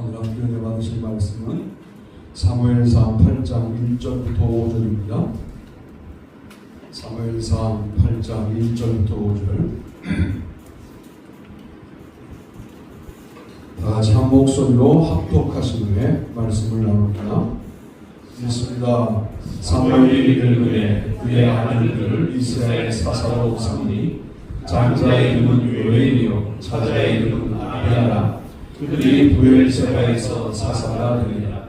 오늘 함께 받으실 말씀은 사무엘상 8장 1절부터 5절입니다. 사무엘상 8장 1절부터 5절 다 같이 한 목소리로 합독하신 후에 말씀을 나눕니다. 읽습니다. 사무엘이 이르되 그의 아들들을 이스라엘 사사로 삼으니 장자의 이름은 요엘이요 자자의 이름은 아비아라 그들이 부엘 세바에서 사사가 되니라.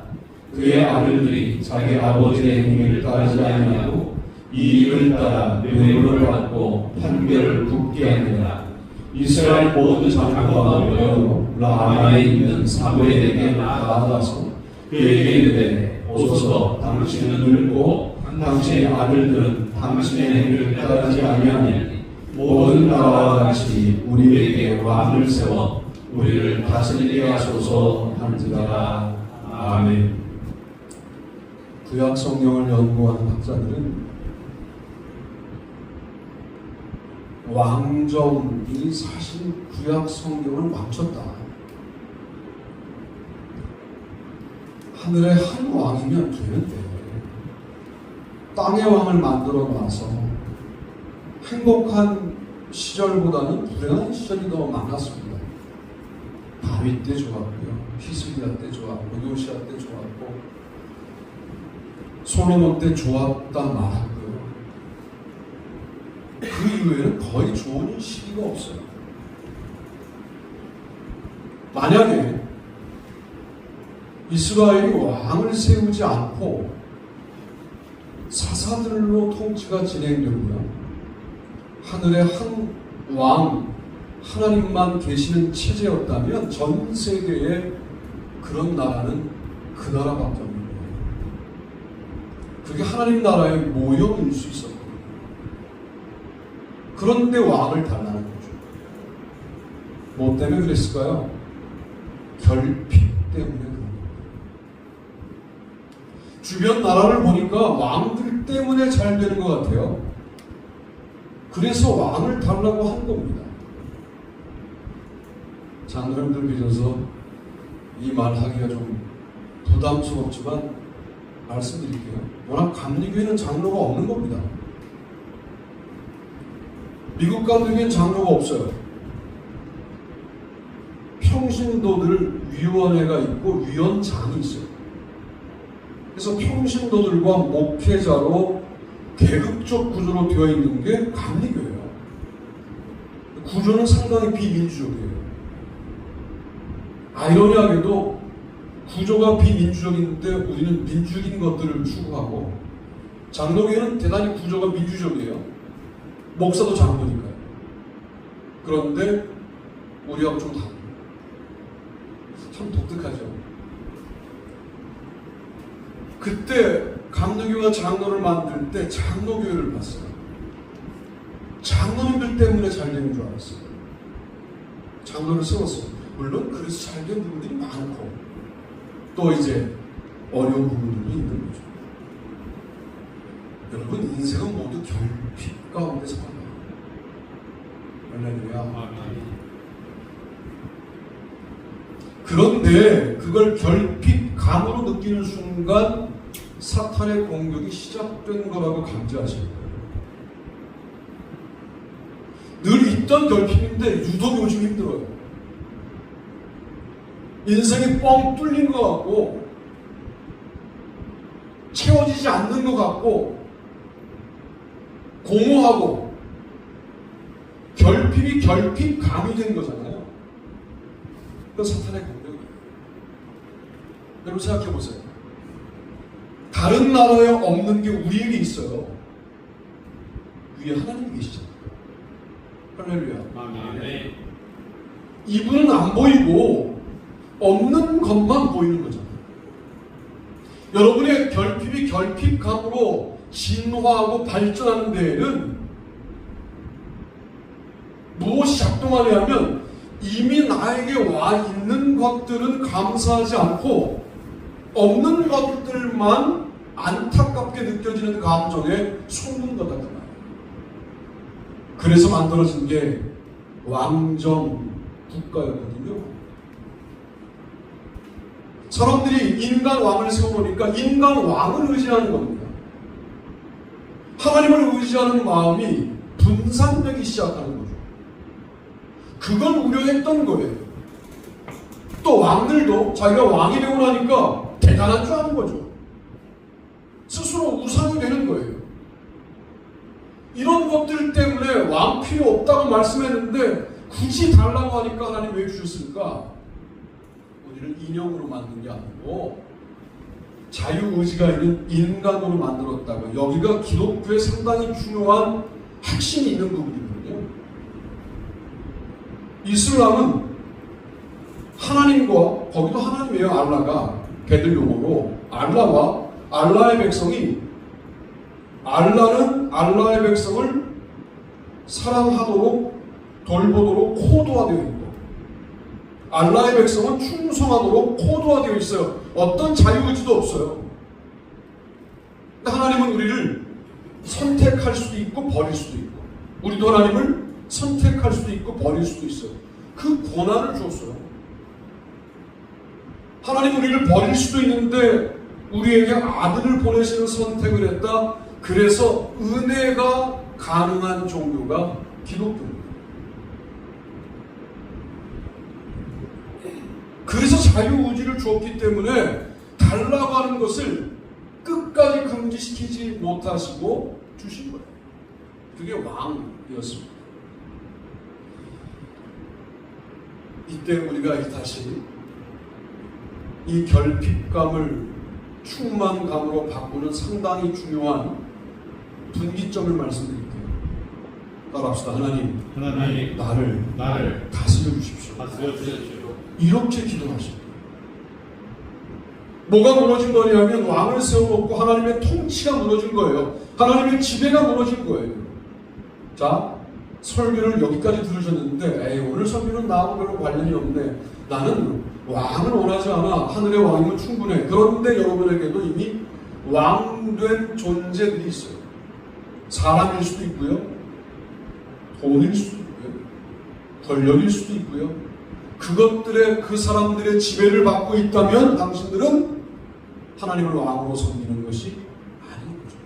그의 아들들이 자기 아버지의 행위를 따르지 아니하고 이 일을 따라 뇌물을 받고 판결을 굳게 하니라. 이스라엘 모든 장로가 모여 라마에 있는 사무엘에게 나아가서 그에게 이르되 오소서 당신은 늙고 당신의 아들들은 당신의 행위를 따르지 아니하니 모든 나라와 같이 우리에게 왕을 세워 우리를 다스리게 하소서 한지라 아멘 구약 성경을 연구하는 학자들은 왕정이 사실 구약 성경을 망쳤다. 하늘에 한 왕이면 되는데 땅의 왕을 만들어 놔서 행복한 시절보다는 불행한 시절이 더 많았습니다. 다윗 때 좋았고요, 히스기야 때 좋았고, 요시야 때 좋았고, 솔로몬 때 좋았다 말았고요. 그 이후에는 거의 좋은 시기가 없어요. 만약에 이스라엘이 왕을 세우지 않고 사사들로 통치가 진행되고요. 하늘에 한 왕, 하나님만 계시는 체제였다면 전 세계에 그런 나라는 그 나라밖에 없는 거예요. 그게 하나님 나라의 모형일 수 있었거든요. 그런데 왕을 달라는 거죠. 뭐 때문에 그랬을까요? 결핍 때문에 그런 거예요. 주변 나라를 보니까 왕들 때문에 잘 되는 것 같아요. 그래서 왕을 달라고 한 겁니다. 장로님들 빚어서 이 말 하기가 좀 부담스럽지만 말씀드릴게요. 워낙 감리교회는 장로가 없는 겁니다. 미국 감리교회는 장로가 없어요. 평신도들 위원회가 있고 위원장이 있어요. 그래서 평신도들과 목회자로 계급적 구조로 되어 있는 게 감리교회예요. 구조는 상당히 비민주적이에요. 아이러니하게도 구조가 비민주적인데 우리는 민주적인 것들을 추구하고 장로교회는 대단히 구조가 민주적이에요. 목사도 장로니까요. 그런데 우리하고 좀 다릅니다. 참 독특하죠. 그때 감리교가 장로를 만들 때 장로교회를 봤어요. 장로님들 때문에 잘 되는 줄 알았어요. 장로를 세웠어요. 물론 그래서 잘 된 부분들이 많고 또 이제 어려운 부분들도 있는 거죠. 여러분 인생은 모두 결핍 가운데 살아요. 할렐루야. 그런데 그걸 결핍감으로 느끼는 순간 사탄의 공격이 시작된 거라고 감지하시는 거예요. 늘 있던 결핍인데 유독 요즘 힘들어요. 인생이 뻥 뚫린 것 같고 채워지지 않는 것 같고 공허하고 결핍이 결핍감이 된 거잖아요. 그 사탄의 공격이에요. 여러분 생각해 보세요. 다른 나라에 없는 게 우리에게 있어요. 위에 하나님 계시잖아요. 할렐루야. 아멘 이분은 안 보이고 없는 것만 보이는 거잖아요. 여러분의 결핍이 결핍감으로 진화하고 발전하는 데에는 무엇이 작동하냐면 이미 나에게 와 있는 것들은 감사하지 않고 없는 것들만 안타깝게 느껴지는 감정에 속는 거다 그 말이에요. 그래서 만들어진 게 왕정 국가였거든요. 사람들이 인간 왕을 세워놓으니까 인간 왕을 의지하는 겁니다. 하나님을 의지하는 마음이 분산되기 시작하는 거죠. 그걸 우려했던 거예요. 또 왕들도 자기가 왕이 되고 나니까 대단한 줄 아는 거죠. 스스로 우상이 되는 거예요. 이런 것들 때문에 왕 필요 없다고 말씀했는데 굳이 달라고 하니까 하나님 왜 주셨을까? 우리를 인형으로 만든 게 아니고 자유의지가 있는 인간으로 만들었다고 여기가 기독교의 상당히 중요한 핵심이 있는 부분이거든요. 이슬람은 하나님과 거기도 하나님이에요 알라가 걔들 용어로 알라와 알라의 백성이 알라는 알라의 백성을 사랑하도록 돌보도록 코드화되어 있고 알라의 백성은 충성하도록 코드화되어 있어요. 어떤 자유의지도 없어요. 근데 하나님은 우리를 선택할 수도 있고 버릴 수도 있고 우리도 하나님을 선택할 수도 있고 버릴 수도 있어요. 그 권한을 줬어요. 하나님 우리를 버릴 수도 있는데 우리에게 아들을 보내시는 선택을 했다. 그래서 은혜가 가능한 종교가 기독교입니다. 그래서 자유의지를 주었기 때문에 달라고 하는 것을 끝까지 금지시키지 못하시고 주신 거예요. 그게 왕이었습니다. 이때 우리가 다시 이 결핍감을 충만감으로 바꾸는 상당히 중요한 분기점을 말씀드릴게요. 따라합시다. 하나님, 하나님 나를 나를 다스려 주십시오. 다스려 주십시오. 이렇게 기도하십니다. 뭐가 무너진 거냐면 왕을 세워놓고 하나님의 통치가 무너진 거예요. 하나님의 지배가 무너진 거예요. 자, 설교를 여기까지 들으셨는데, 에이, 오늘 설교는 나하고 별로 관련이 없네. 나는 왕을 원하지 않아. 하늘의 왕이면 충분해. 그런데 여러분에게도 이미 왕된 존재들이 있어요. 사람일 수도 있고요. 돈일 수도 있고요. 권력일 수도 있고요. 그것들의 그 사람들의 지배를 받고 있다면 당신들은 하나님을 왕으로 섬기는 것이 아닌 거죠.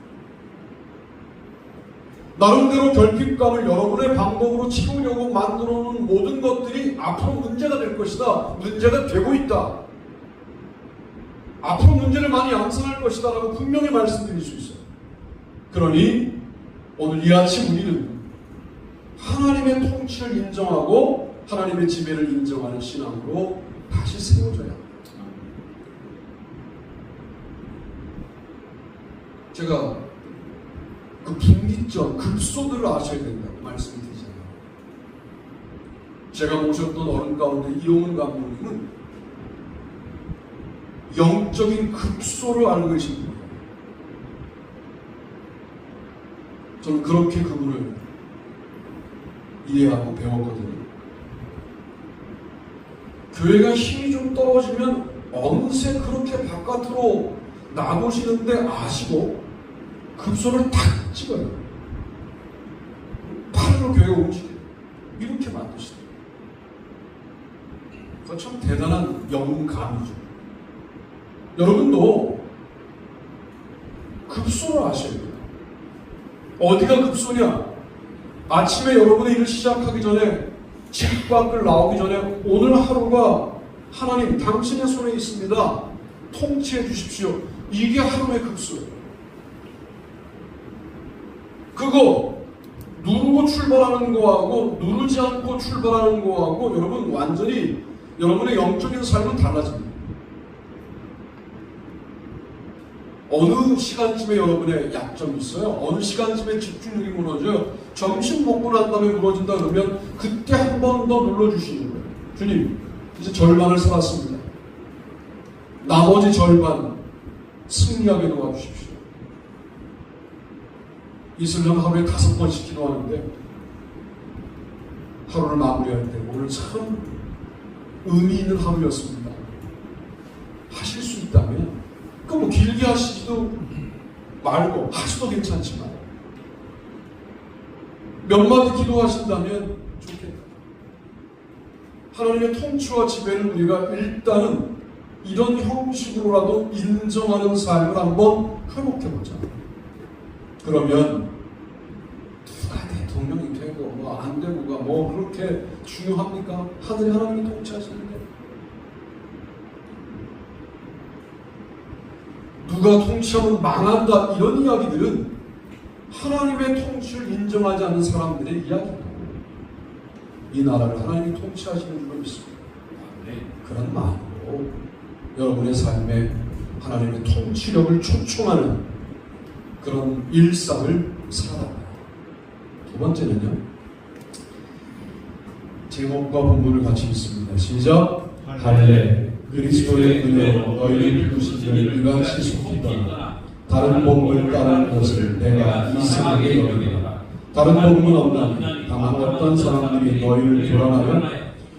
나름대로 결핍감을 여러분의 방법으로 채우려고 만들어 놓은 모든 것들이 앞으로 문제가 될 것이다. 문제가 되고 있다. 앞으로 문제를 많이 양산할 것이다. 라고 분명히 말씀드릴 수 있어요. 그러니 오늘 이 아침 우리는 하나님의 통치를 인정하고 하나님의 지배를 인정하는 신앙으로 다시 세워져야 합니다. 제가 그 분기점, 급소들을 아셔야 된다고 말씀을 드리잖아요. 제가 모셨던 어른 가운데 이용훈 감독님은 영적인 급소를 알고 계신 분이에요. 저는 그렇게 그분을 이해하고 배웠거든요. 교회가 힘이 좀 떨어지면 어느새 그렇게 바깥으로 나고시는데 아시고 급소를 탁 찍어요. 팔로 교회가 움직여요. 이렇게 만드시더라고요. 그거 참 대단한 영감이죠. 여러분도 급소를 아셔야 돼요. 어디가 급소냐? 아침에 여러분의 일을 시작하기 전에 집 밖을 나오기 전에 오늘 하루가 하나님 당신의 손에 있습니다. 통치해 주십시오. 이게 하루의 급소예요. 그거 누르고 출발하는 거하고 누르지 않고 출발하는 거하고 여러분 완전히 여러분의 영적인 삶은 달라집니다. 어느 시간쯤에 여러분의 약점이 있어요? 어느 시간쯤에 집중력이 무너져요? 점심 먹고 난 다음에 무너진다 그러면 그때 한 번 더 눌러주시는 거예요. 주님, 이제 절반을 살았습니다. 나머지 절반 승리하게 도와주십시오. 이슬람 하루에 다섯 번씩 기도하는데 하루를 마무리할 때 오늘 참 의미 있는 하루였습니다. 하실 수 있다면 그뭐 길게 하시지도 말고 하셔도 괜찮지만 몇 마디 기도하신다면 좋겠다. 하나님의 통치와 지배를 우리가 일단은 이런 형식으로라도 인정하는 삶을 한번 회복해보자. 그러면 누가 대통령이 되고 뭐 안 되고가 뭐 그렇게 중요합니까? 하늘에 하나님이 통치하시는데 누가 통치하면 망한다 이런 이야기들은 하나님의 통치를 인정하지 않는 사람들의 이야기입니다. 이 나라를 하나님이 통치하시는 줄로 믿습니다. 아멘. 그런 마음으로 여러분의 삶에 하나님의 통치력을 초청하는 그런 일상을 살아갑니다. 두 번째는요. 제목과 본문을 같이 읽습니다. 시작. 할례 그리스도의 은혜로 너희를 부르신 이를 일같이 속이다. 다른 복음을 따르는 것을 내가 이상하게 여기노라. 다른 복음은 없나니 다만 어떤 사람들이 너희를 교란하여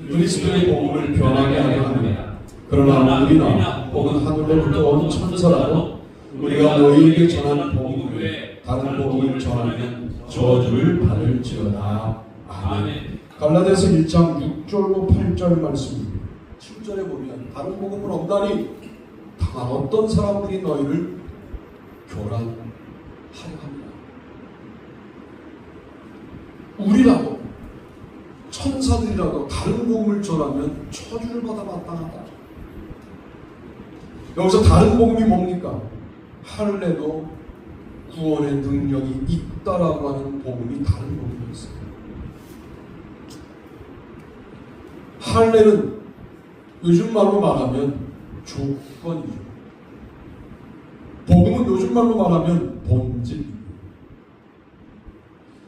그리스도의 복음을 변하게 하려 합니다. 그러나 우리나 혹은 하늘로부터 온 천사라도 우리가 너희에게 전하는 복음 다른 복음을 전하면 저주를 받을지어다. 아멘. 갈라디아서 1장 6절로 8절 말씀입니다. 7절에 보면 다른 복음은 없다니 다만 어떤 사람들이 너희를 교란하려 합니다. 우리라도 천사들이라도 다른 복음을 전하면 처주를 받아 마땅하다. 여기서 다른 복음이 뭡니까? 할례도 구원의 능력이 있다라고 하는 복음이 다른 복음이었어요. 할례는 요즘 말로 말하면 조건이죠. 복음은 요즘 말로 말하면 본질입니다.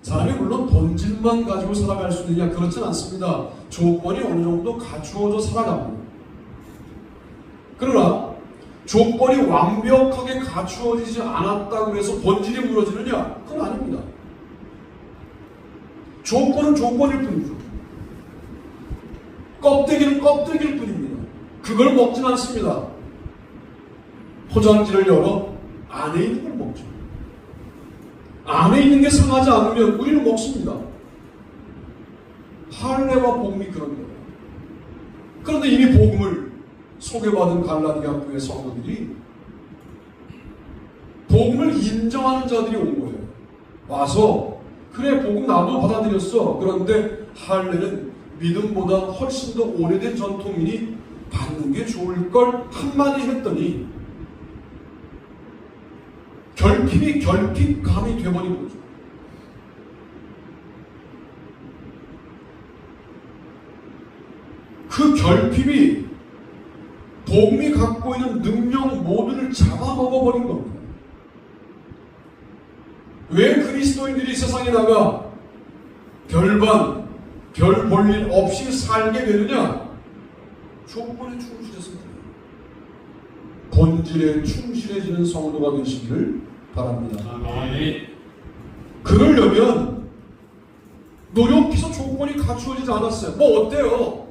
사람이 물론 본질만 가지고 살아갈 수 있느냐 그렇진 않습니다. 조건이 어느 정도 갖추어져 살아갑니다. 그러나 조건이 완벽하게 갖추어지지 않았다고 해서 본질이 무너지느냐? 그건 아닙니다. 조건은 조건일 뿐이죠. 껍데기는 껍데기일 뿐입니다. 그걸 먹진 않습니다. 포장지를 열어 안에 있는 걸 먹죠. 안에 있는 게 상하지 않으면 우리는 먹습니다. 할례와 복음이 그런 거예요. 그런데 이미 복음을 소개받은 갈라디아 교회 성도들이 복음을 인정하는 자들이 온 거예요. 와서 그래 복음 나도 받아들였어. 그런데 할례는 믿음보다 훨씬 더 오래된 전통이니 받는 게 좋을 걸 한마디 했더니 결핍이 결핍감이 돼버린 거죠. 그 결핍이 복음이 갖고 있는 능력 모두를 잡아먹어버린 겁니다. 왜 그리스도인들이 세상에 나가 별반, 별 볼일 없이 살게 되느냐? 조건에 충실했습니다. 본질에 충실해지는 성도가 되시기를 바랍니다. 아멘. 그러려면 노력해서 조건이 갖추어지지 않았어요. 뭐 어때요?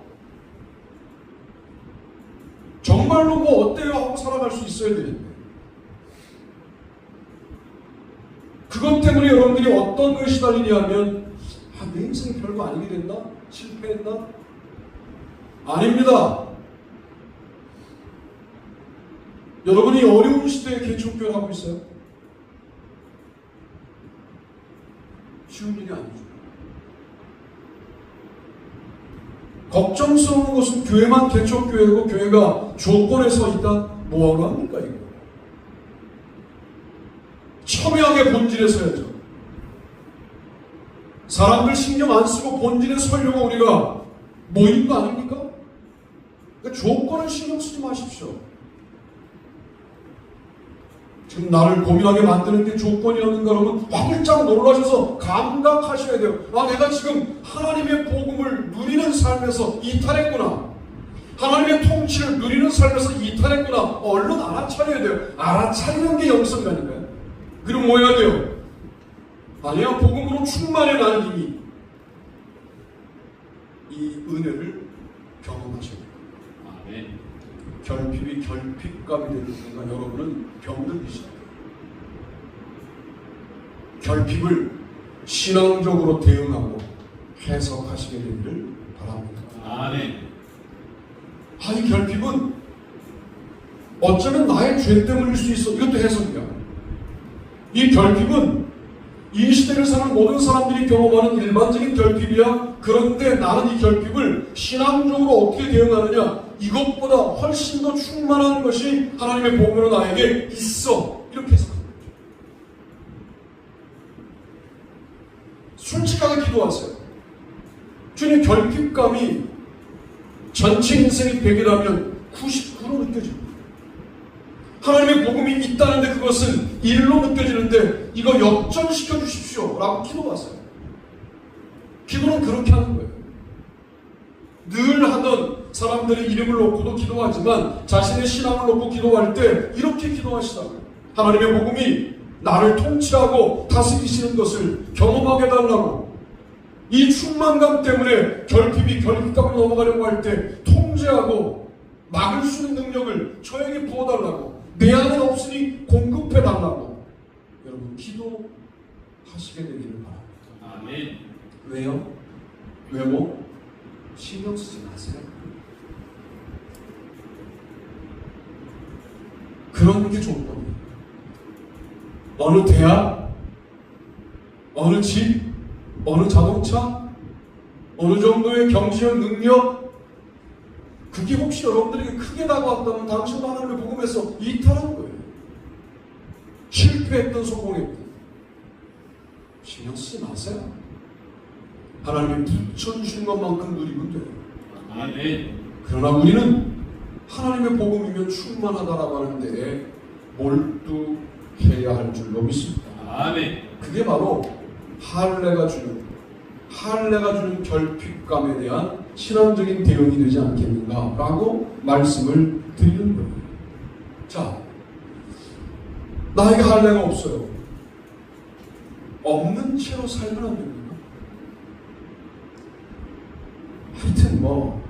정말로 뭐 어때요? 하고 살아갈 수 있어야 되는데. 그것 때문에 여러분들이 어떤 것이 달리냐면 아, 내 인생이 별거 아니게 됐나? 실패했나? 아닙니다. 여러분이 어려운 시대에 개척교회 하고 있어요? 쉬운 일이 아니죠. 걱정스러운 것은 교회만 개척교회고 교회가 조건에 서 있다? 뭐하러 합니까 이거? 첨예하게 본질에 서야죠. 사람들 신경 안 쓰고 본질에 서려고 우리가 모인 거 아닙니까? 그러니까 조건을 신경 쓰지 마십시오. 지금 나를 고민하게 만드는 게 조건이었는가 여러분 화들짝 놀라셔서 감각하셔야 돼요. 아 내가 지금 하나님의 복음을 누리는 삶에서 이탈했구나. 하나님의 통치를 누리는 삶에서 이탈했구나. 얼른 알아차려야 돼요. 알아차리는 게 영성이라니까요. 그럼 뭐 해야 돼요? 아니야 복음으로 충만해 나는 이미 이 은혜를 경험하셔야 돼요. 아멘. 결핍이 결핍감이 되는 순간 여러분은 병들기 시작해요. 결핍을 신앙적으로 대응하고 해석하시게 되기를 바랍니다. 아멘. 아, 이 결핍은 어쩌면 나의 죄 때문일 수 있어. 이것도 해석이야. 이 결핍은 이 시대를 사는 모든 사람들이 경험하는 일반적인 결핍이야. 그런데 나는 이 결핍을 신앙적으로 어떻게 대응하느냐? 이것보다 훨씬 더 충만한 것이 하나님의 복으로 나에게 있어. 이렇게 해석합니다. 솔직하게 기도하세요. 주님 결핍감이 전체 인생이 100이라면 99로 느껴집니다. 하나님의 복음이 있다는데 그것은 일로 느껴지는데 이거 역전시켜 주십시오. 라고 기도하세요. 기도는 그렇게 하는 거예요. 늘 하던 사람들의 이름을 놓고도 기도하지만 자신의 신앙을 놓고 기도할 때 이렇게 기도하시라고요. 하나님의 복음이 나를 통치하고 다스리시는 것을 경험하게 달라고 이 충만감 때문에 결핍이 결핍감을 넘어가려고 할 때 통제하고 막을 수 있는 능력을 저에게 부어달라고 내 안에 없으니 공급해달라고 여러분 기도하시게 되기를 바랍니다. 아멘. 왜요? 외모? 신경 쓰지 마세요. 그런 게 좋은 겁니다. 어느 대학, 어느 집, 어느 자동차, 어느 정도의 경제적 능력, 그게 혹시 여러분들에게 크게 다가왔다면 당신도 하나님의 복음에서 이탈한 거예요. 실패했던 성공했던. 신경 쓰지 마세요. 하나님이 붙여주신 것만큼 누리면 돼요. 아멘. 그러나 우리는 하나님의 복음이면 충만하다라고 하는데 몰두해야 할 줄로 믿습니다. 아멘. 그게 바로 할례가 주는 할례가 주는 결핍감에 대한 신앙적인 대응이 되지 않겠는가라고 말씀을 드리는 거예요. 자, 나에게 할례가 없어요. 없는 채로 살면 안 됩니까? 하여튼 뭐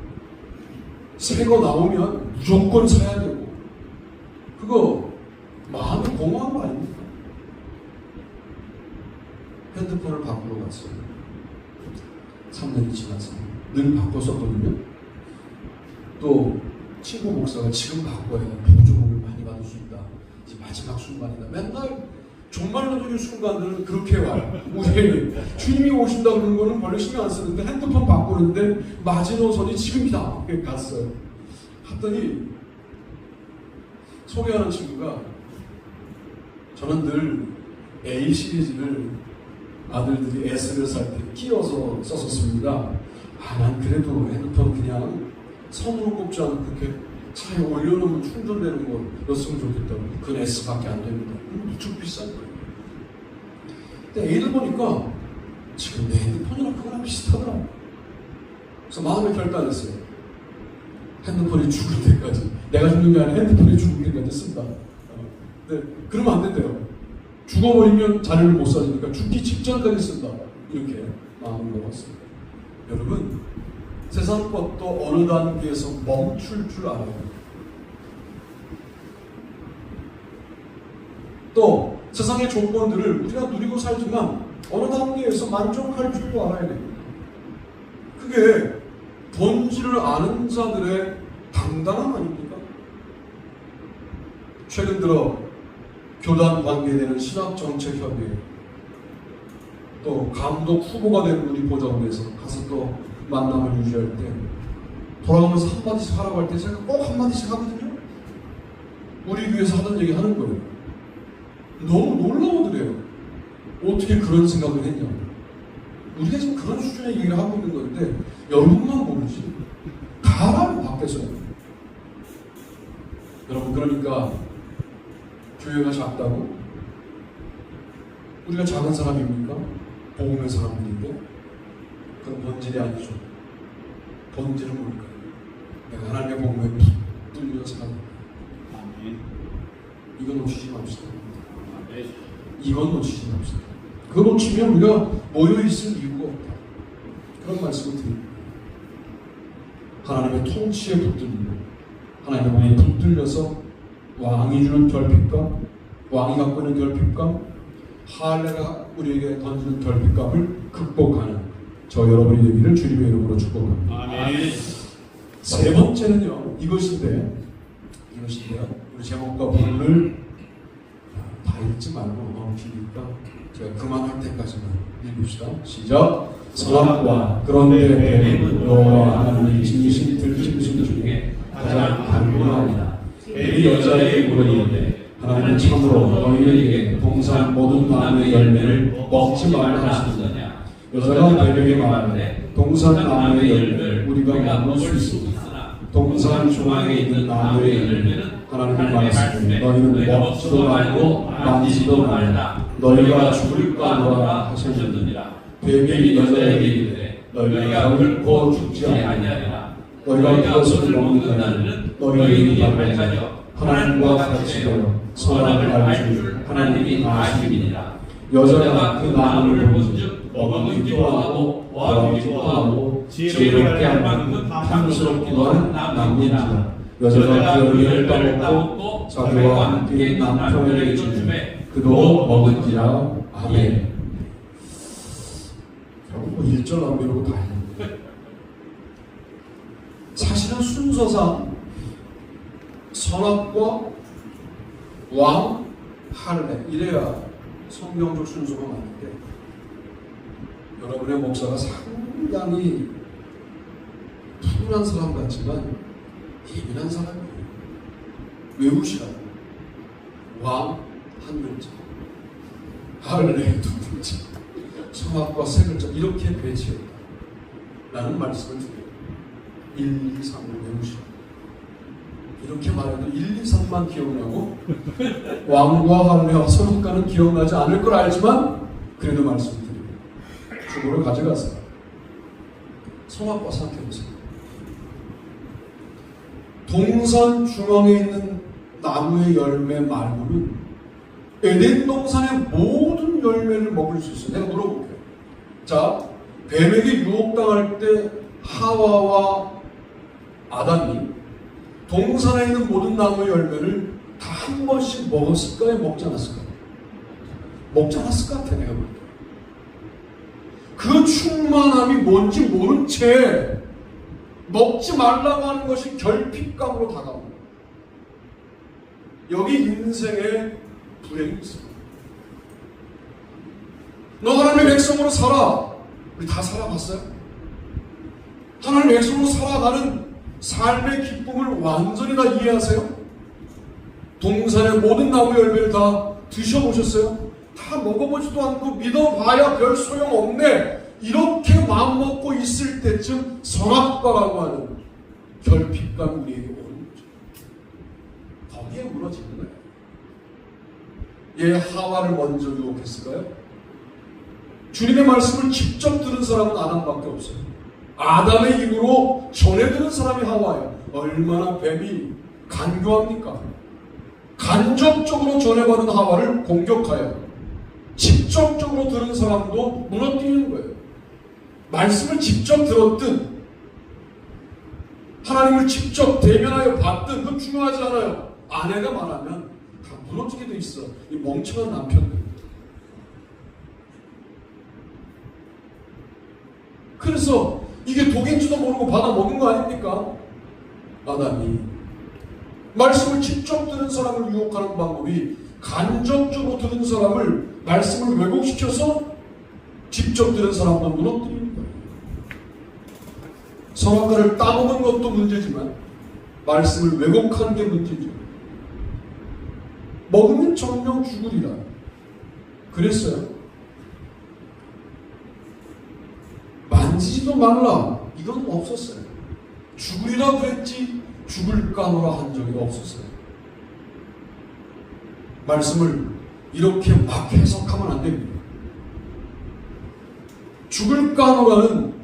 새 거 나오면 무조건 사야 되고 그거 마음이 공허한 거 아닙니까? 핸드폰을 바꾸러 갔어요. 3년이 지나서 늘 바꿨었거든요. 또 친구 목사가 지금 바꿔야 보조금을 많이 받을 수 있다. 이제 마지막 순간이다. 맨날 종말론적인 순간들은 그렇게 와요. 우리에게 주님이 오신다 그러는 거는 별로 신경 안 쓰는데 핸드폰 바꾸는데 마지노선이 지금이다. 이렇게 갔어요. 갔더니 소개하는 친구가 저는 늘 A 시리즈를 아들들이 S를 살 때 끼워서 썼었습니다. 아, 난 그래도 핸드폰 그냥 손으로 꼽지 않고 그렇게 차에 올려놓으면 충전되는 거였으면 좋겠다고. 그건 S밖에 안 됩니다. 음, 무척 비싼 거예요. 근데 A를 보니까 지금 내 핸드폰이랑 그거랑 비슷하더라고. 그래서 마음의 결단했어요. 핸드폰이 죽을 때까지. 내가 죽는 게 아니라 핸드폰이 죽을 때까지 쓴다. 어, 근데 그러면 안 된대요. 죽어버리면 자료를 못 사주니까 죽기 직전까지 쓴다. 이렇게 마음을 먹었습니다. 여러분, 세상 것도 어느 단계에서 멈출 줄 알아야 돼요. 또 세상의 조건들을 우리가 누리고 살지만 어느 단계에서 만족할 줄도 알아야 됩니다. 그게 본질을 아는 자들의 당당함 아닙니까? 최근 들어 교단 관계되는 신학정책협의회 또 감독 후보가 된 우리 보좌관에서 가서 또 만남을 유지할 때 돌아가면서 한마디씩 하라고 할 때 제가 꼭 한마디씩 하거든요. 우리 교회에서 하던 얘기 하는 거예요. 너무 놀라워드려요. 어떻게 그런 생각을 했냐. 우리가 지금 그런 수준의 얘기를 하고 있는 건데 여러분만 모르지. 다 알아요, 밖에서. 여러분, 그러니까 교회가 작다고? 우리가 작은 사람입니까? 복음의 사람들인데? 그건 본질이 아니죠. 본질은 뭘까요? 내가 하나님의 복음에 붙들려 사는 아멘. 이건 놓치지 맙시다. 아멘. 이건 놓치지 맙시다. 그거 놓치면 우리가 모여있을 이유가 없다. 그런 말씀을 드립니다. 하나님의 통치에 붙들리고 하나님의 마음에 붙들려서 왕이 주는 결핍감, 왕이 갖고 있는 결핍감, 할례가 우리에게 던지는 결핍감을 극복하는 저 여러분이 되기를 주님의 이름으로 축복합니다. 아멘. 세 번째는요 이것인데 그러신데요. 우리 제목과 본을 다 읽지 말고 너무 기니까 제가 그만할 때까지만 읽읍시다. 시작. 선악과 그런데 뱀은 여호와 하나님의 지으신 들짐승 중에 가장 단문하니라. 뱀이 여자에게 물으니되 하나님은 참으로 너희에게 동산 모든 나무의 열매를 먹지 말라 하시느냐. 여자가 뱀에게 말하되 동산 나무의 열매를 우리가 먹을 수 있습니다. 동산 중앙에 있는 나무의 열매는 하나님의 말씀에 너희는 먹지도 말고 만지도 말라 너희가 죽을까 하노라 하셨느니라. 뱀이 여자에게 이르되 너희가 결코 죽지 아니하리라. 너희가 그것을 먹는 날에는 너희의 입이 밝아져 하나님과 같이 선악을 알줄 하나님이 아심이니라 여자가 그 나무를 본즉 먹음기도 하고 보아기도 하고 지혜롭게 할 만큼 탐스럽기도 한 나무니라 여자가 그 열매를 따먹고 자기와 함께 남편에게 주매 그도 먹은지라. 아멘. 결국 뭐 1절 안 배우고 다 했는데 사실은 순서상 선악과 왕, 할례 이래야 성경적 순서가 맞는데 여러분의 목사가 상당히 푸근한 사람 같지만 예민한 사람이에요. 외우시라고. 왕, 한 글자. 할례, 두 글자. 성악과 세 글자. 이렇게 배치했다. 라는 말씀을 드려요. 1, 2, 3을 외우시라고. 이렇게 말해도 1, 2, 3만 기억나고 왕과 할례와 선악과는 기억나지 않을 걸 알지만 그래도 말씀드립니다. 주보를 가져가세요. 성악과 생각해보세요. 동산 중앙에 있는 나무의 열매 말고는 에덴 동산의 모든 열매를 먹을 수 있어요. 내가 물어볼게요. 자, 뱀에게 유혹당할 때 하와와 아담이 동산에 있는 모든 나무의 열매를 다 한 번씩 먹었을까요? 먹지 않았을까요? 먹지 않았을 것 같아, 내가 볼 때. 그 충만함이 뭔지 모른 채 먹지 말라고 하는 것이 결핍감으로 다가옵니다. 여기 인생의 불행이 있습니다. 너 하나님의 백성으로 살아. 우리 다 살아봤어요? 하나님의 백성으로 살아가는 삶의 기쁨을 완전히 다 이해하세요? 동산의 모든 나무 열매를 다 드셔보셨어요? 다 먹어보지도 않고 믿어봐야 별 소용 없네. 이렇게 마음먹고 있을 때쯤 선악과라고 하는 결핍감 우리에게 오는 거죠. 거기에 무너지는 거예요. 얘 하와를 먼저 유혹했을까요? 주님의 말씀을 직접 들은 사람은 아담밖에 없어요. 아담의 입으로 전해 들은 사람이 하와예요. 얼마나 뱀이 간교합니까? 간접적으로 전해받은 하와를 공격하여 직접적으로 들은 사람도 무너뜨리는 거예요. 말씀을 직접 들었든 하나님을 직접 대면하여 봤든 그건 중요하지 않아요. 아내가 말하면 다 무너지게 돼 있어. 이 멍청한 남편들. 그래서 이게 독인지도 모르고 받아 먹은 거 아닙니까? 아담이 말씀을 직접 들은 사람을 유혹하는 방법이 간접적으로 들은 사람을 말씀을 왜곡시켜서 직접 들은 사람만 무너뜨리는. 성악가를 따먹은 것도 문제지만 말씀을 왜곡하는 게 문제죠. 먹으면 정령 죽으리라. 그랬어요. 만지지도 말라. 이건 없었어요. 죽으리라 그랬지 죽을까 하노라 한 적이 없었어요. 말씀을 이렇게 막 해석하면 안 됩니다. 죽을까 하노라는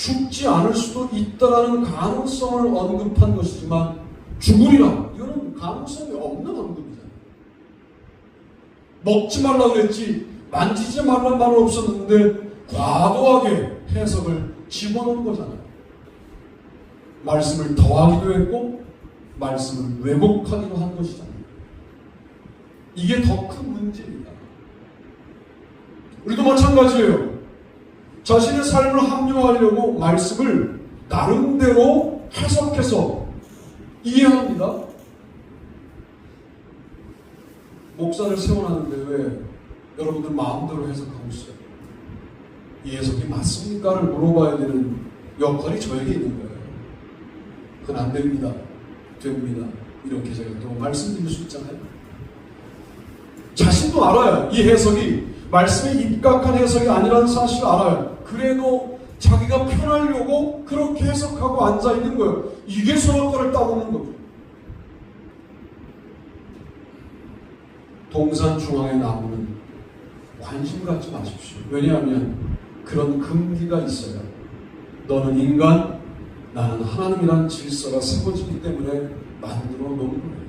죽지 않을 수도 있다라는 가능성을 언급한 것이지만 죽으리라 이거는 가능성이 없는 언급이잖아요. 먹지 말라 그랬지 만지지 말란 말은 없었는데 과도하게 해석을 집어넣은 거잖아요. 말씀을 더하기도 했고 말씀을 왜곡하기도 한 것이잖아요. 이게 더 큰 문제입니다. 우리도 마찬가지예요. 자신의 삶을 합리화하려고 말씀을 나름대로 해석해서 이해합니다. 목사를 세워놨는데 왜 여러분들 마음대로 해석하고 있어요? 이 해석이 맞습니까를 물어봐야 되는 역할이 저에게 있는 거예요. 그건 안 됩니다. 됩니다. 이렇게 제가 또 말씀드릴 수 있잖아요. 자신도 알아요. 이 해석이 말씀에 입각한 해석이 아니라는 사실을 알아요. 그래도 자기가 편하려고 그렇게 해석하고 앉아 있는 거예요. 이게 선악과를 따먹는 거죠. 동산 중앙의 나무는 관심 갖지 마십시오. 왜냐하면 그런 금기가 있어요. 너는 인간, 나는 하나님이란 질서가 세워지기 때문에 만들어 놓은 거예요.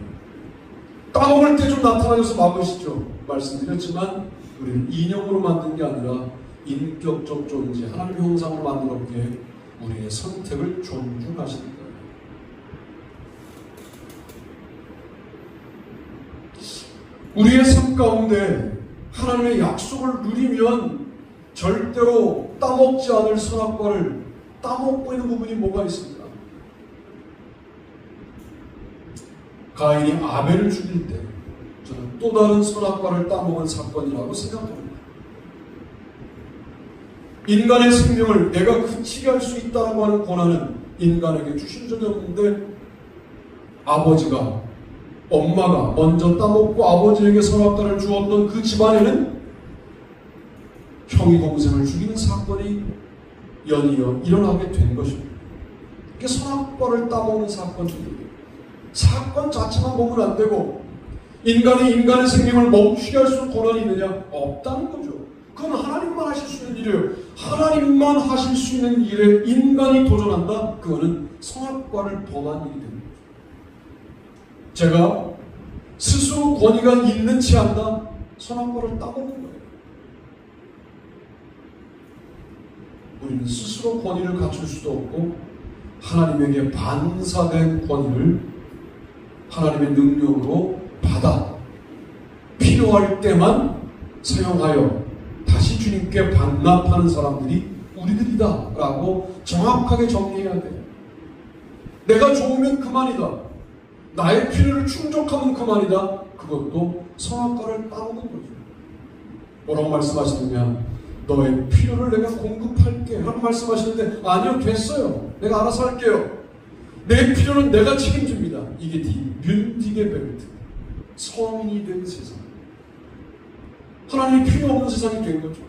따먹을 때 좀 나타나셔서 막으시죠. 말씀드렸지만 우리는 인형으로 만든 게 아니라 인격적 존재, 하나님의 형상으로 만들었기에 우리의 선택을 존중하시는 거예요. 우리의 삶 가운데 하나님의 약속을 누리면 절대로 따먹지 않을 선악과를 따먹고 있는 부분이 뭐가 있습니까? 가인이 아벨을 죽일 때 또 다른 선악과를 따먹은 사건이라고 생각합니다. 인간의 생명을 내가 그치게 할 수 있다고 하는 권한은 인간에게 주신 적이 없는데 아버지가 엄마가 먼저 따먹고 아버지에게 선악과를 주었던 그 집안에는 형이 동생을 죽이는 사건이 연이어 일어나게 된 것입니다. 이게 선악과를 따먹는 사건입니다. 사건 자체만 보면 안 되고 인간이 인간의 생명을 멈추게 할수 권한이 있느냐? 없다는 거죠. 그건 하나님만 하실 수 있는 일이에요. 하나님만 하실 수 있는 일에 인간이 도전한다? 그거는 선악과를 범한 일이 됩니다. 제가 스스로 권위가 있는 채 한다? 선악과를 따먹는 거예요. 우리는 스스로 권위를 갖출 수도 없고 하나님에게 반사된 권위를 하나님의 능력으로 받아 필요할 때만 사용하여 다시 주님께 반납하는 사람들이 우리들이다 라고 정확하게 정리해야 돼요. 내가 좋으면 그만이다. 나의 필요를 충족하면 그만이다. 그것도 선악과를 따먹는 거죠. 뭐라고 말씀하시느냐? 너의 필요를 내가 공급할게. 라고 말씀하시는데, 아니요, 됐어요. 내가 알아서 할게요. 내 필요는 내가 책임집니다. 이게 디 뮨디게 벨트. 성인이 된 세상. 하나님이 필요 없는 세상이 된 거죠.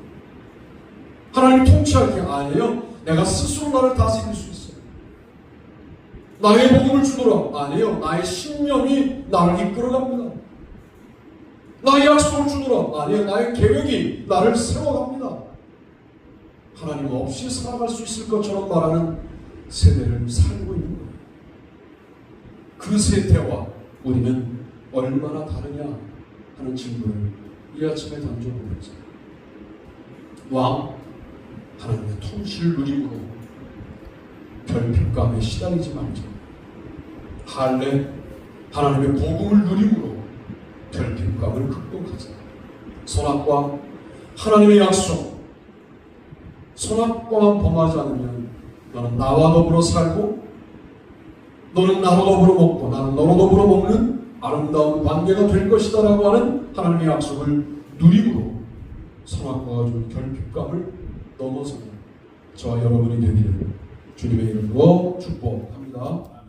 하나님 통치할 게 아니에요. 내가 스스로 나를 다스릴 수 있어요. 나의 복음을 주노라. 아니에요. 나의 신념이 나를 이끌어갑니다. 나의 약속을 주노라. 아니에요. 나의 계획이 나를 세워갑니다. 하나님 없이 살아갈 수 있을 것처럼 말하는 세대를 살고 있는 거예요. 그 세대와 우리는 얼마나 다르냐 하는 질문을 이 아침에 던져보면서 왕 하나님의 통치를 누리므로 결핍감에 시달리지 말자. 할례 하나님의 복음을 누림으로 결핍감을 극복하자. 선악과 하나님의 약속 선악과만 범하지 않으면 너는 나와 더불어 살고 너는 나로 더불어 먹고 나는 너로 더불어 먹는 아름다운 관계가 될 것이다 라고 하는 하나님의 약속을 누림으로 선악과가 준 결핍감을 넘어서는 저와 여러분이 되기를 주님의 이름으로 축복합니다.